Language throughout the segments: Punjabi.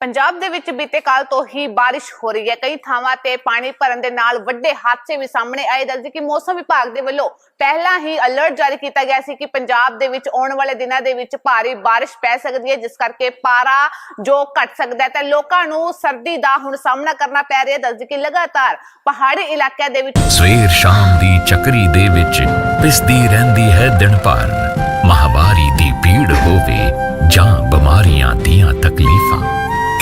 ਪੰਜਾਬ ਦੇ ਵਿੱਚ ਬੀਤੇ ਕੱਲ ਤੋਂ ਹੀ ਬਾਰਿਸ਼ ਹੋ ਰਹੀ ਹੈ। ਕਈ ਥਾਵਾਂ ਤੇ ਪਾਣੀ ਭਰਨ ਦੇ ਨਾਲ ਵੱਡੇ ਹਾਦਸੇ ਵੀ ਸਾਹਮਣੇ ਆਏ। ਦੱਸਦੇ ਕਿ ਮੌਸਮ ਵਿਭਾਗ ਦੇ ਵੱਲੋਂ ਪਹਿਲਾਂ ਹੀ ਅਲਰਟ ਜਾਰੀ ਕੀਤਾ ਗਿਆ ਸੀ ਕਿ ਪੰਜਾਬ ਦੇ ਵਿੱਚ ਆਉਣ ਵਾਲੇ ਦਿਨਾਂ ਦੇ ਵਿੱਚ ਭਾਰੀ ਬਾਰਿਸ਼ ਪੈ ਸਕਦੀ ਹੈ, ਜਿਸ ਕਰਕੇ ਪਾਰਾ ਜੋ ਘਟ ਸਕਦਾ ਹੈ, ਤਾਂ ਲੋਕਾਂ ਨੂੰ ਸਰਦੀ ਦਾ ਹੁਣ ਸਾਹਮਣਾ ਕਰਨਾ ਪੈ ਰਿਹਾ ਹੈ। ਦੱਸਦੇ ਕਿ ਲਗਾਤਾਰ ਪਹਾੜੀ ਇਲਾਕਿਆਂ ਦੇ ਵਿੱਚ ਸਵੇਰ ਸ਼ਾਮ ਦੀ ਚੱਕਰੀ ਦੇ ਵਿੱਚ ਪਿਸਦੀ ਰਹਿੰਦੀ ਹੈ ਦਿਨ ਭਰ ਮਹਾਮਾਰੀ ਦੀ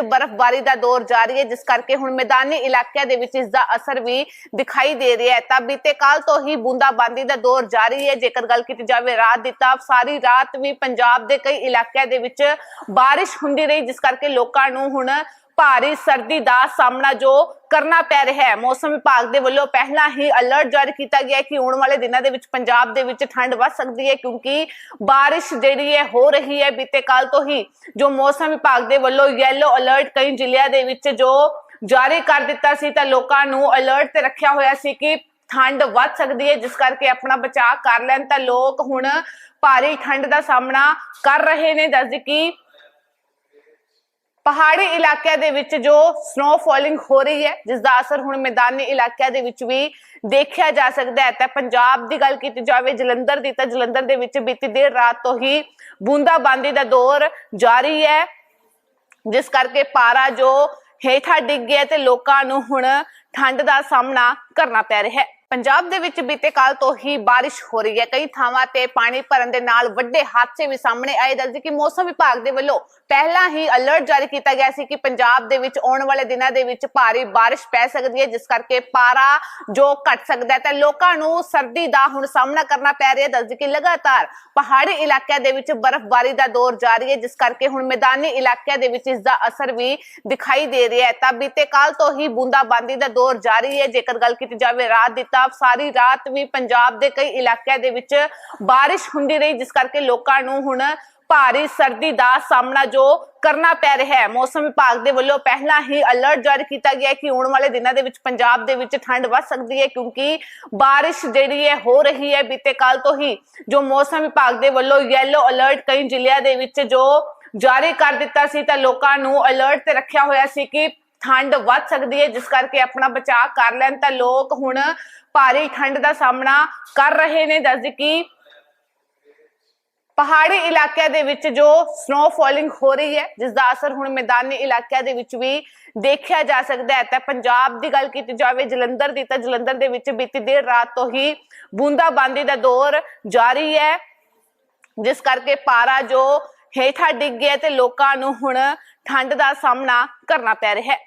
ਚ ਬਰਫ਼ਬਾਰੀ ਦਾ ਦੌਰ ਜਾਰੀ ਹੈ, ਜਿਸ ਕਰਕੇ ਹੁਣ ਮੈਦਾਨੀ ਇਲਾਕਿਆਂ ਦੇ ਵਿੱਚ ਇਸ ਦਾ ਅਸਰ ਵੀ ਦਿਖਾਈ ਦੇ ਰਿਹਾ ਹੈ। ਤਾਂ ਬੀਤੇ ਕਾਲ ਤੋਂ ਹੀ ਬੂੰਦਾਬਾਂਦੀ ਦਾ ਦੌਰ ਜਾਰੀ ਹੈ। ਜੇਕਰ ਗੱਲ ਕੀਤੀ ਜਾਵੇ ਰਾਤ ਦੀ, ਤਾਂ ਸਾਰੀ ਰਾਤ ਵੀ ਪੰਜਾਬ ਦੇ ਕਈ ਇਲਾਕਿਆਂ ਦੇ ਵਿੱਚ ਬਾਰਿਸ਼ ਹੁੰਦੀ ਰਹੀ, ਜਿਸ ਕਰਕੇ ਲੋਕਾਂ ਨੂੰ ਹੁਣ ਭਾਰੀ ਸਰਦੀ ਦਾ ਸਾਹਮਣਾ ਜੋ ਕਰਨਾ ਪੈ ਰਿਹਾ ਹੈ। ਮੌਸਮ ਵਿਭਾਗ ਦੇ ਵੱਲੋਂ ਪਹਿਲਾਂ ਹੀ ਅਲਰਟ ਜਾਰੀ ਕੀਤਾ ਗਿਆ ਹੈ ਕਿ ਆਉਣ ਵਾਲੇ ਦਿਨਾਂ ਦੇ ਵਿੱਚ ਪੰਜਾਬ ਦੇ ਵਿੱਚ ਠੰਡ ਵੱਧ ਸਕਦੀ ਹੈ ਕਿਉਂਕਿ ਬਾਰਿਸ਼ ਜਿਹੜੀ ਹੈ ਹੋ ਰਹੀ ਹੈ। ਬੀਤੇ ਕੱਲ ਤੋਂ ਹੀ ਜੋ ਮੌਸਮ ਵਿਭਾਗ ਦੇ ਵੱਲੋਂ ਯੈਲੋ ਅਲਰਟ ਕਈ ਜ਼ਿਲ੍ਹਿਆਂ ਦੇ ਵਿੱਚ ਜੋ ਜਾਰੀ ਕਰ ਦਿੱਤਾ ਸੀ ਤਾਂ ਲੋਕਾਂ ਨੂੰ ਅਲਰਟ ਤੇ ਰੱਖਿਆ ਹੋਇਆ ਸੀ ਕਿ ਠੰਡ ਵੱਧ ਸਕਦੀ ਹੈ। ਜਿਸ ਕਰਕੇ ਆਪਣਾ ਬਚਾਅ ਕਰ ਲੈਣ ਤਾਂ ਲੋਕ ਹੁਣ ਭਾਰੀ ਠੰਡ ਦਾ ਸਾਹਮਣਾ ਕਰ ਰਹੇ ਨੇ। ਦੱਸਦੀ ਕਿ ਪਹਾੜੀ ਇਲਾਕਿਆਂ ਦੇ ਵਿੱਚ ਜੋ ਸਨੋ ਫਾਲਿੰਗ ਹੋ ਰਹੀ ਹੈ, ਜਿਸ ਦਾ ਅਸਰ ਹੁਣ ਮੈਦਾਨੀ ਇਲਾਕਿਆਂ ਦੇ ਵਿੱਚ ਵੀ ਦੇਖਿਆ ਜਾ ਸਕਦਾ ਹੈ। ਤਾਂ ਪੰਜਾਬ ਦੀ ਗੱਲ ਕੀਤੀ ਜਾਵੇ, ਜਲੰਧਰ ਦੀ, ਤਾਂ ਜਲੰਧਰ ਦੇ ਵਿੱਚ ਬੀਤੀ ਦੇਰ ਰਾਤ ਤੋਂ ਹੀ ਬੂੰਦਾਬਾਂਦੀ ਦਾ ਦੌਰ ਜਾਰੀ ਹੈ। ਜਿਸ ਕਰਕੇ ਪਾਰਾ ਜੋ ਹੇਠਾਂ ਡਿੱਗ ਗਿਆ ਤੇ ਲੋਕਾਂ ਨੂੰ ਹੁਣ ਠੰਡ ਦਾ ਸਾਹਮਣਾ ਕਰਨਾ ਪੈ ਰਿਹਾ ਹੈ। ਪੰਜਾਬ ਦੇ ਵਿੱਚ ਬੀਤੇ ਕਾਲ ਤੋਂ ਹੀ ਬਾਰਿਸ਼ ਹੋ ਰਹੀ ਹੈ। ਕਈ ਥਾਵਾਂ ਤੇ ਪਾਣੀ ਭਰਨ ਦੇ ਨਾਲ ਵੱਡੇ ਹਾਦਸੇ ਵੀ ਸਾਹਮਣੇ ਆਏ। ਦੱਸਦੇ ਕਿ ਮੌਸਮ ਵਿਭਾਗ ਦੇ ਵੱਲੋਂ ਪਹਿਲਾਂ ਹੀ ਅਲਰਟ ਜਾਰੀ ਕੀਤਾ ਗਿਆ ਸੀ ਕਿ ਪੰਜਾਬ ਦੇ ਵਿੱਚ ਆਉਣ ਵਾਲੇ ਦਿਨਾਂ ਦੇ ਵਿੱਚ ਭਾਰੀ ਬਾਰਿਸ਼ ਪੈ ਸਕਦੀ ਹੈ, ਜਿਸ ਕਰਕੇ ਪਾਰਾ ਜੋ ਘਟ ਸਕਦਾ ਹੈ, ਤਾਂ ਲੋਕਾਂ ਨੂੰ ਸਰਦੀ ਦਾ ਹੁਣ ਸਾਹਮਣਾ ਕਰਨਾ ਪੈ ਰਿਹਾ ਹੈ। ਦੱਸਦੇ ਕਿ ਲਗਾਤਾਰ ਪਹਾੜੀ ਇਲਾਕਿਆਂ ਦੇ ਵਿੱਚ ਬਰਫ਼ਬਾਰੀ ਦਾ ਦੌਰ ਜਾਰੀ ਹੈ, ਜਿਸ ਕਰਕੇ ਹੁਣ ਮੈਦਾਨੀ ਇਲਾਕਿਆਂ ਦੇ ਵਿੱਚ ਇਸ ਦਾ ਅਸਰ ਵੀ ਦਿਖਾਈ ਦੇ ਰਿਹਾ ਹੈ। ਤਾਂ ਬੀਤੇ ਕਾਲ ਤੋਂ ਹੀ ਬੂੰਦਾਬਾਂਦੀ ਦਾ ਦੌਰ ਜਾਰੀ ਹੈ। ਜੇਕਰ ਗੱਲ ਕੀਤੀ ਜਾਵੇ ਰਾਤ ਦੀ ਤਾਂ ਸਾਰੀ ਰਾਤ ਵੀ ਪੰਜਾਬ ਦੇ ਕਈ ਇਲਾਕਿਆਂ ਦੇ ਵਿੱਚ ਬਾਰਿਸ਼ ਹੁੰਦੀ ਰਹੀ, ਜਿਸ ਕਰਕੇ ਲੋਕਾਂ ਨੂੰ ਹੁਣ ਭਾਰੀ ਸਰਦੀ ਦਾ ਸਾਹਮਣਾ ਜੋ ਕਰਨਾ ਪੈ ਰਿਹਾ ਹੈ। ਮੌਸਮ ਵਿਭਾਗ ਦੇ ਵੱਲੋਂ ਪਹਿਲਾਂ ਹੀ ਅਲਰਟ ਜਾਰੀ ਕੀਤਾ ਗਿਆ ਕਿ ਆਉਣ ਵਾਲੇ ਦਿਨਾਂ ਦੇ ਵਿੱਚ ਪੰਜਾਬ ਦੇ ਵਿੱਚ ਠੰਡ ਵੱਧ ਸਕਦੀ ਹੈ, ਕਿਉਂਕਿ ਬਾਰਿਸ਼ ਜਿਹੜੀ ਹੈ, ਹੋ ਰਹੀ ਹੈ। ਬੀਤੇ ਕੱਲ ਤੋਂ ਹੀ ਜੋ ਮੌਸਮ ਵਿਭਾਗ ਦੇ ਵੱਲੋਂ ਯੈਲੋ ਅਲਰਟ ਕਈ ਜ਼ਿਲ੍ਹਿਆਂ ਦੇ ਵਿੱਚ ਜੋ ਜਾਰੀ ਕਰ ਦਿੱਤਾ ਸੀ, ਤਾਂ ਲੋਕਾਂ ਨੂੰ ਅਲਰਟ ਤੇ ਰੱਖਿਆ ਹੋਇਆ ਸੀ ਕਿ ਠੰਡ ਵੱਧ ਸਕਦੀ ਹੈ, ਜਿਸ ਕਰਕੇ ਆਪਣਾ ਬਚਾਅ ਕਰ ਲੈਣ ਤਾਂ ਲੋਕ ਹੁਣ ਭਾਰੀ ਠੰਡ ਦਾ ਸਾਹਮਣਾ ਕਰ ਰਹੇ ਨੇ। ਦੱਸਦੇ ਕਿ ਪਹਾੜੀ ਇਲਾਕਿਆਂ ਦੇ ਵਿੱਚ ਜੋ ਸਨੋ ਫਾਲਿੰਗ ਹੋ ਰਹੀ ਹੈ, ਜਿਸ ਦਾ ਅਸਰ ਹੁਣ ਮੈਦਾਨੀ ਇਲਾਕਿਆਂ ਦੇ ਵਿੱਚ ਵੀ ਦੇਖਿਆ ਜਾ ਸਕਦਾ ਹੈ। ਤਾਂ ਪੰਜਾਬ ਦੀ ਗੱਲ ਕੀਤੀ ਜਾਵੇ, ਜਲੰਧਰ ਦੀ ਤਾਂ ਜਲੰਧਰ ਦੇ ਵਿੱਚ ਬੀਤੀ ਦੇਰ ਰਾਤ ਤੋਂ ਹੀ ਬੂੰਦਾਬਾਂਦੀ ਦਾ ਦੌਰ ਜਾਰੀ ਹੈ, ਜਿਸ ਕਰਕੇ ਪਾਰਾ ਜੋ ਹੇਠਾਂ ਡਿੱਗ ਗਿਆ ਤੇ ਲੋਕਾਂ ਨੂੰ ਹੁਣ ਠੰਡ ਦਾ ਸਾਹਮਣਾ ਕਰਨਾ ਪੈ ਰਿਹਾ ਹੈ।